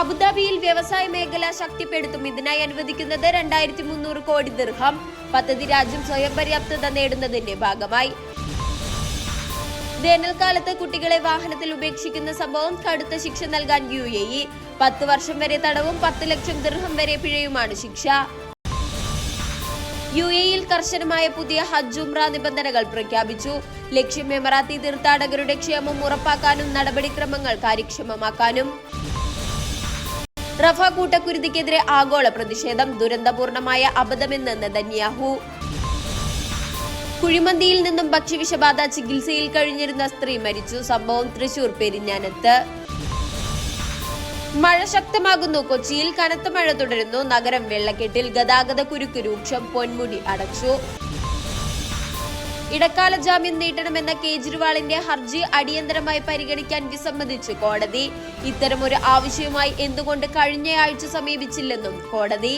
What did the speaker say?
അബുദാബിയിൽ വ്യവസായ മേഖല ശക്തിപ്പെടുത്തും. ഇതിനായി അനുവദിക്കുന്നത് രണ്ടായിരത്തി മുന്നൂറ് കോടി ദിർഹം. പദ്ധതി രാജ്യം സ്വയം പര്യാപ്തത നേടുന്നതിന്റെ ഭാഗമായി. വേനൽക്കാലത്ത് കുട്ടികളെ വാഹനത്തിൽ ഉപേക്ഷിക്കുന്ന സംഭവം കടുത്ത ശിക്ഷ നൽകാൻ യു എ ഇ. പത്ത് വർഷം വരെ തടവും പത്ത് ലക്ഷം ദീർഘം വരെ പിഴയുമാണ് ശിക്ഷ. യു എയിൽ കർശനമായ പുതിയ ഹജ്ജ് ഉംറ നിബന്ധനകൾ പ്രഖ്യാപിച്ചു. ലക്ഷ്യം എമറാത്തി തീർത്ഥാടകരുടെ ക്ഷേമം ഉറപ്പാക്കാനും നടപടിക്രമങ്ങൾ കാര്യക്ഷമമാക്കാനും. റഫ കൂട്ടക്കുരുതിക്കെതിരെ ആഗോള പ്രതിഷേധം ദുരന്തപൂർണമായ അബദ്ധമെന്ന് നെതന്യാഹു. കുഴിമന്തിയിൽ നിന്നും ഭക്ഷ്യവിഷബാധ ചികിത്സയിൽ കഴിഞ്ഞിരുന്ന സ്ത്രീ മരിച്ചു. സംഭവം തൃശൂർ പെരിഞ്ഞാനത്ത്. മഴ ശക്തമാകുന്നു. കൊച്ചിയിൽ കനത്ത മഴ തുടരുന്നു. നഗരം വെള്ളക്കെട്ടിൽ ഗതാഗത കുരുക്ക് രൂക്ഷം പൊന്മുടി അടച്ചു. ഇടക്കാല ജാമ്യം നീട്ടണമെന്ന കേജ്രിവാളിന്റെ ഹർജി അടിയന്തരമായി പരിഗണിക്കാൻ വിസമ്മതിച്ചു കോടതി. ഇത്തരമൊരു ആവശ്യവുമായി എന്തുകൊണ്ട് കഴിഞ്ഞയാഴ്ച സമീപിച്ചില്ലെന്നും കോടതി.